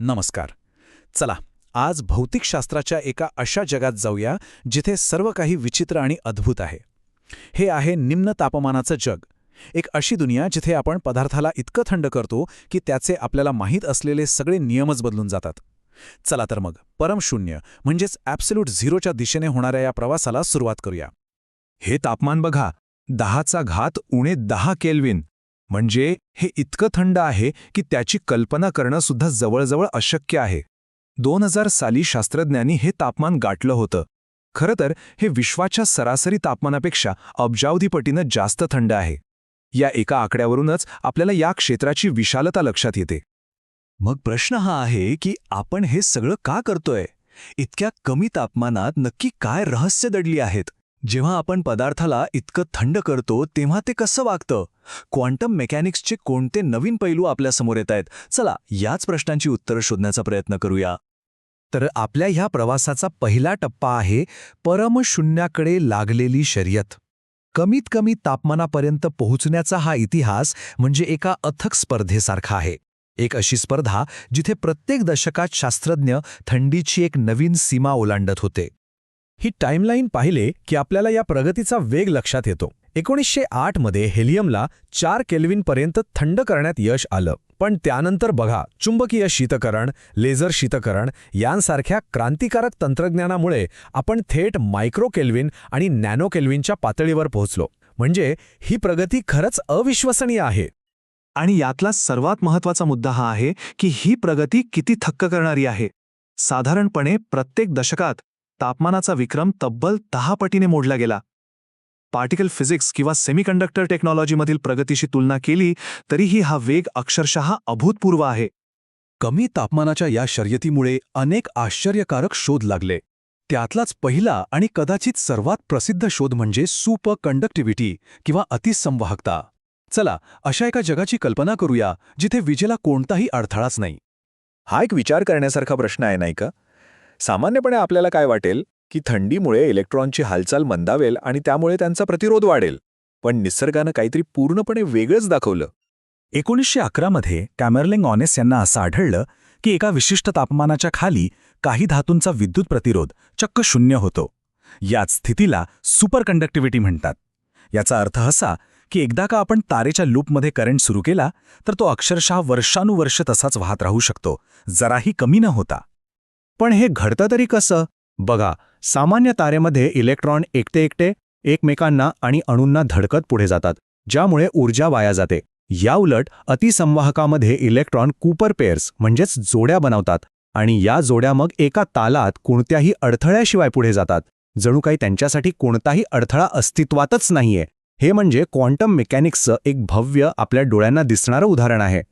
नमस्कार. चला आज भौतिकशास्त्राच्या एका अशा जगात जाऊया जिथे सर्व काही विचित्र आणि अद्भुत आहे. हे आहे निम्न तापमानाचं जग. एक अशी दुनिया जिथे आपण पदार्थाला इतकं थंड करतो की त्याचे आपल्याला माहीत असलेले सगळे नियमच बदलून जातात. चला तर मग परमशून्य म्हणजेच ॲब्सल्यूट झिरोच्या दिशेने होणाऱ्या या प्रवासाला सुरुवात करूया. हे तापमान बघा दहाचा घात उणे दहा केल्विन. म्हणजे हे इतकं थंड आहे की त्याची कल्पना करणं सुद्धा जवळजवळ अशक्य आहे. दोन हजार साली शास्त्रज्ञांनी हे तापमान गाठलं होतं. खरं तर हे विश्वाच्या सरासरी तापमानापेक्षा अब्जावधीपटीनं जास्त थंड आहे. या एका आकड्यावरूनच आपल्याला या क्षेत्राची विशालता लक्षात येते. मग प्रश्न हा आहे की आपण हे सगळं का करतोय? इतक्या कमी तापमानात नक्की काय रहस्य दडली आहेत? जेव्हा आपण पदार्थाला इतकं थंड करतो तेव्हा ते कसं वागतं? क्वांटम मेकॅनिक्सचे कोणते नवीन पैलू आपल्यासमोर येत आहेत? चला याच प्रश्नांची उत्तरं शोधण्याचा प्रयत्न करूया. तर आपल्या ह्या प्रवासाचा पहिला टप्पा आहे परमशून्याकडे लागलेली शर्यत. कमीत कमी तापमानापर्यंत पोहोचण्याचा हा इतिहास म्हणजे एका अथक स्पर्धेसारखा आहे. एक अशी स्पर्धा जिथे प्रत्येक दशकात शास्त्रज्ञ थंडीची एक नवीन सीमा ओलांडत होते. ही टाईमलाईन पाहिले की आपल्याला या प्रगतीचा वेग लक्षात येतो. एकोणीसशे आठमध्ये हेलियमला चार केल्विनपर्यंत थंड करण्यात यश आलं. पण त्यानंतर बघा चुंबकीय शीतकरण लेझर शीतकरण यांसारख्या क्रांतिकारक तंत्रज्ञानामुळे आपण थेट मायक्रो केल्विन आणि नॅनो केल्विनच्या पातळीवर पोहोचलो. म्हणजे ही प्रगती खरंच अविश्वसनीय आहे. आणि यातला सर्वात महत्त्वाचा मुद्दा हा आहे की ही प्रगती किती थक्क करणारी आहे. साधारणपणे प्रत्येक दशकात तापमानाचा विक्रम तब्बल दहा पटीने मोडला गेला. पार्टिकल फिजिक्स किंवा सेमीकंडक्टर टेक्नॉलॉजीमधील प्रगतीशी तुलना केली तरीही हा वेग अक्षरशः अभूतपूर्व आहे. कमी तापमानाच्या या शर्यतीमुळे अनेक आश्चर्यकारक शोध लागले. त्यातलाच पहिला आणि कदाचित सर्वात प्रसिद्ध शोध म्हणजे सुपर कंडक्टिव्हिटी किंवा अतिसंवाहकता. चला अशा एका जगाची कल्पना करूया जिथे विजेला कोणताही अडथळाच नाही. हा एक विचार करण्यासारखा प्रश्न आहे नाही का? सामान्यपणे आपल्याला काय वाटेल की थंडीमुळे इलेक्ट्रॉनची हालचाल मंदावेल आणि त्यामुळे त्यांचा प्रतिरोध वाढेल. पण निसर्गानं काहीतरी पूर्णपणे वेगळंच दाखवलं. एकोणीसशे अकरामध्ये कॅमरलिंग ऑनेस यांना असं आढळलं की एका विशिष्ट तापमानाच्या खाली काही धातूंचा विद्युत प्रतिरोध चक्क शून्य होतो. याच स्थितीला सुपर कंडक्टिव्हिटी म्हणतात. याचा अर्थ असा की एकदा का आपण तारेच्या लूपमध्ये करंट सुरू केला तर तो अक्षरशः वर्षानुवर्ष तसाच वाहत राहू शकतो जराही कमी न होता. पण हे घडतं तरी कसं? बघा सामान्य तारेमध्ये इलेक्ट्रॉन एकटे एकटे एकमेकांना आणि अणूंना धडकत पुढे जातात ज्यामुळे ऊर्जा वाया जाते. याउलट अतिसंवाहकामध्ये इलेक्ट्रॉन कूपर पेअर्स म्हणजेच जोड्या बनवतात आणि या जोड्या मग एका तालात कोणत्याही अडथळ्याशिवाय पुढे जातात. जणू काही त्यांच्यासाठी कोणताही अडथळा अस्तित्वातच नाहीये. हे म्हणजे क्वांटम मेकॅनिक्सचं एक भव्य आपल्या डोळ्यांना दिसणारं उदाहरण आहे.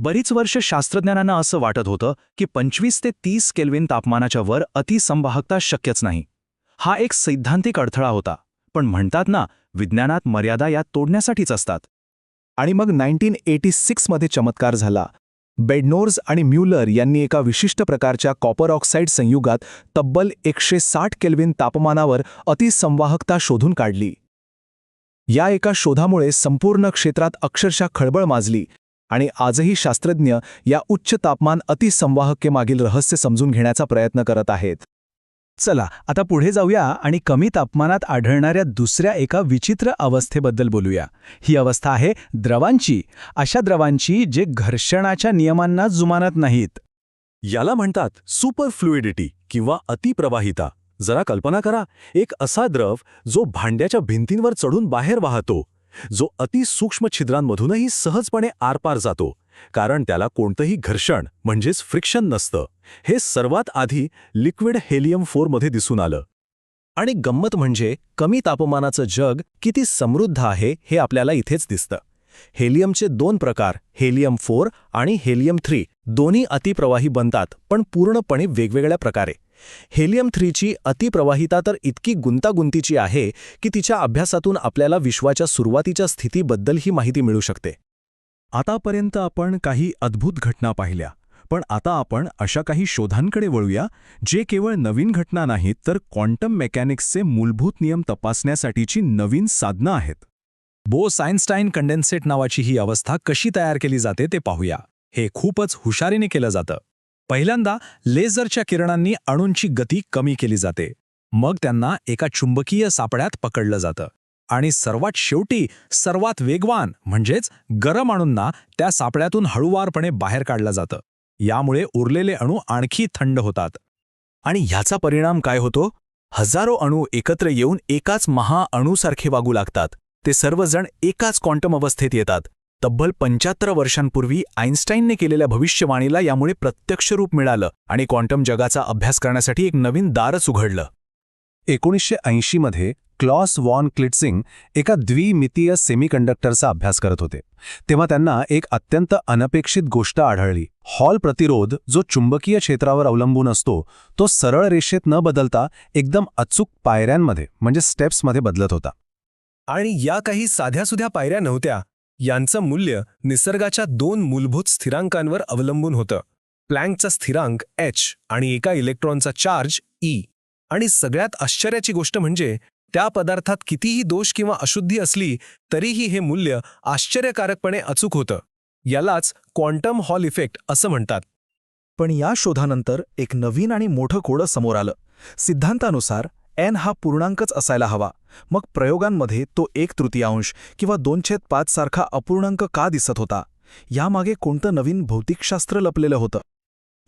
बरीच वर्ष शास्त्रज्ञांना असं वाटत होतं की पंचवीस ते तीस केल्विन तापमानाच्या वर अतिसंवाहकता शक्यच नाही. हा एक सैद्धांतिक अडथळा होता पण म्हणतात ना विज्ञानात मर्यादा या तोडण्यासाठीच असतात. आणि मग नाईन्टीन एटी सिक्समध्ये चमत्कार झाला. बेडनोर्स आणि म्युलर यांनी एका विशिष्ट प्रकारच्या कॉपर ऑक्साईड संयुगात तब्बल एकशे साठ केल्विन तापमानावर अतिसंवाहकता शोधून काढली. या एका शोधामुळे संपूर्ण क्षेत्रात अक्षरशः खळबळ माजली. आणि आजही शास्त्रज्ञ या उच्च तापमान अतिसंवाहकेमागील रहस्य समजून घेण्याचा प्रयत्न करत आहेत. चला आता पुढे जाऊया आणि कमी तापमानात आढळणाऱ्या दुसऱ्या एका विचित्र अवस्थेबद्दल बोलूया. ही अवस्था आहे द्रवांची. अशा द्रवांची जे घर्षणाच्या नियमांना जुमानत नाहीत. याला म्हणतात सुपर फ्लुइडिटी किंवा अतिप्रवाहिता. जरा कल्पना करा एक असा द्रव जो भांड्याच्या भिंतींवर चढून बाहेर वाहतो. जो अतिसूक्ष्म छिद्रांमधूनही सहजपणे आरपार जातो कारण त्याला कोणतंही घर्षण म्हणजेच फ्रिक्शन नसतं. हे सर्वात आधी लिक्विड हेलियम फोरमध्ये दिसून आलं. आणि गंमत म्हणजे कमी तापमानाचं जग किती समृद्ध आहे हे आपल्याला इथेच दिसतं. हेलियमचे दोन प्रकार हेलियम फोर आणि हेलियम थ्री दोन्ही अतिप्रवाही बनतात पण पूर्णपणे वेगवेगळ्या प्रकारे. हेलियम थ्रीची अतिप्रवाहिता तर इतकी गुंतागुंतीची आहे की तिच्या अभ्यासातून आपल्याला विश्वाच्या सुरुवातीच्या स्थितीबद्दल ही माहिती मिळू शकते. आतापर्यंत आपण काही अद्भुत घटना पाहिल्या पण आता आपण अशा काही शोधांकडे वळूया जे केवळ नवीन घटना नाहीत तर क्वांटम मेकॅनिक्सचे मूलभूत नियम तपासण्यासाठीची नवीन साधनं आहेत. बो सायन्स्टाईन कंडेन्सेट नावाची ही अवस्था कशी तयार केली जाते ते पाहूया. हे खूपच हुशारीने केलं जातं. पहिल्यांदा लेझरच्या किरणांनी अणूंची गती कमी केली जाते. मग त्यांना एका चुंबकीय सापळ्यात पकडलं जातं. आणि सर्वात शेवटी सर्वात वेगवान म्हणजेच गरम अणूंना त्या सापळ्यातून हळूवारपणे बाहेर काढलं जातं. यामुळे उरलेले अणू आणखी थंड होतात. आणि ह्याचा परिणाम काय होतो? हजारो अणू एकत्र येऊन एकाच महाअणूसारखे वागू लागतात. ते सर्वजण एकाच क्वांटम अवस्थेत येतात. तब्बल पंच्याहत्तर वर्षांपूर्वी आईन्स्टाईनने केलेल्या भविष्यवाणीला यामुळे प्रत्यक्ष रूप मिळालं आणि क्वांटम जगाचा अभ्यास करण्यासाठी एक नवीन दारच उघडलं. एकोणीसशे ऐंशीमध्ये क्लॉस वॉन क्लिट्सिंग एका द्विमितीय सेमीकंडक्टरचा अभ्यास करत होते. तेव्हा त्यांना एक अत्यंत अनपेक्षित गोष्ट आढळली. हॉल प्रतिरोध जो चुंबकीय क्षेत्रावर अवलंबून असतो तो सरळ रेषेत न बदलता एकदम अचूक पायऱ्यांमध्ये म्हणजे स्टेप्समध्ये बदलत होता. आणि या काही साध्यासुध्या पायऱ्या नव्हत्या. यांचं मूल्य निसर्गाच्या दोन मूलभूत स्थिरांकांवर अवलंबून होतं. प्लँकचा स्थिरांक एच आणि एका इलेक्ट्रॉनचा चार्ज ई आणि सगळ्यात आश्चर्याची गोष्ट म्हणजे त्या पदार्थात कितीही दोष किंवा अशुद्धी असली तरीही हे मूल्य आश्चर्यकारकपणे अचूक होतं. यालाच क्वांटम हॉल इफेक्ट असं म्हणतात. पण या शोधानंतर एक नवीन आणि मोठं कोडं समोर आलं. सिद्धांतानुसार एन हा पूर्णांकच असायला हवा. मग प्रयोगांमध्ये तो एक तृतीयांश किंवा दोनशे पाच सारखा अपूर्णांक का दिसत होता? यामागे कोणतं नवीन भौतिकशास्त्र लपलेलं होतं?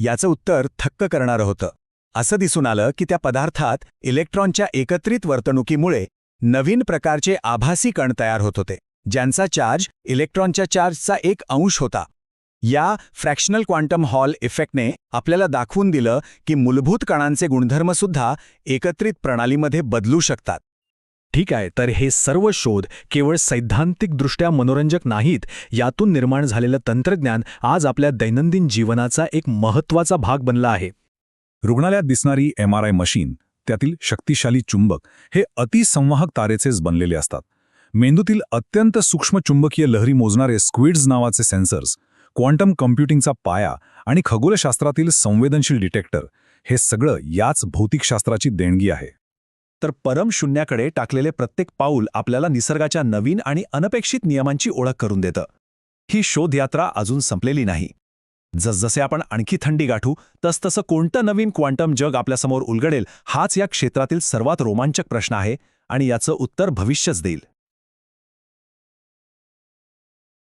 याचं उत्तर थक्क करणारं होतं. असं दिसून आलं की त्या पदार्थात इलेक्ट्रॉनच्या एकत्रित वर्तणुकीमुळे नवीन प्रकारचे आभासी कण तयार होत होते ज्यांचा चार्ज इलेक्ट्रॉनच्या चार्जचा एक अंश होता. या फ्रॅक्शनल क्वांटम हॉल इफेक्टने आपल्याला दाखवून दिलं की मूलभूत कणांचे गुणधर्मसुद्धा एकत्रित प्रणालीमध्ये बदलू शकतात. ठीक आहे तर हे सर्व शोध केवळ सैद्धांतिकदृष्ट्या मनोरंजक नाहीत यातून निर्माण झालेलं तंत्रज्ञान आज आपल्या दैनंदिन जीवनाचा एक महत्त्वाचा भाग बनला आहे. रुग्णालयात दिसणारी एम आर आय मशीन त्यातील शक्तिशाली चुंबक हे अतिसंवाहक तारेचेच बनलेले असतात. मेंदूतील अत्यंत सूक्ष्म चुंबकीय लहरी मोजणारे स्क्विड्स नावाचे सेन्सर्स क्वांटम कम्प्युटिंगचा पाया आणि खगोलशास्त्रातील संवेदनशील डिटेक्टर हे सगळं याच भौतिकशास्त्राची देणगी आहे. तर परम शून्याकडे टाकलेले प्रत्येक पाऊल आपल्याला निसर्गाच्या नवीन आणि अनपेक्षित नियमांची ओळख करून देतं. ही शोधयात्रा अजून संपलेली नाही. जसजसे आपण आणखी थंडी गाठू तसतसं कोणतं नवीन क्वांटम जग आपल्यासमोर उलगडेल हाच या क्षेत्रातील सर्वात रोमांचक प्रश्न आहे आणि याचं उत्तर भविष्यच देईल.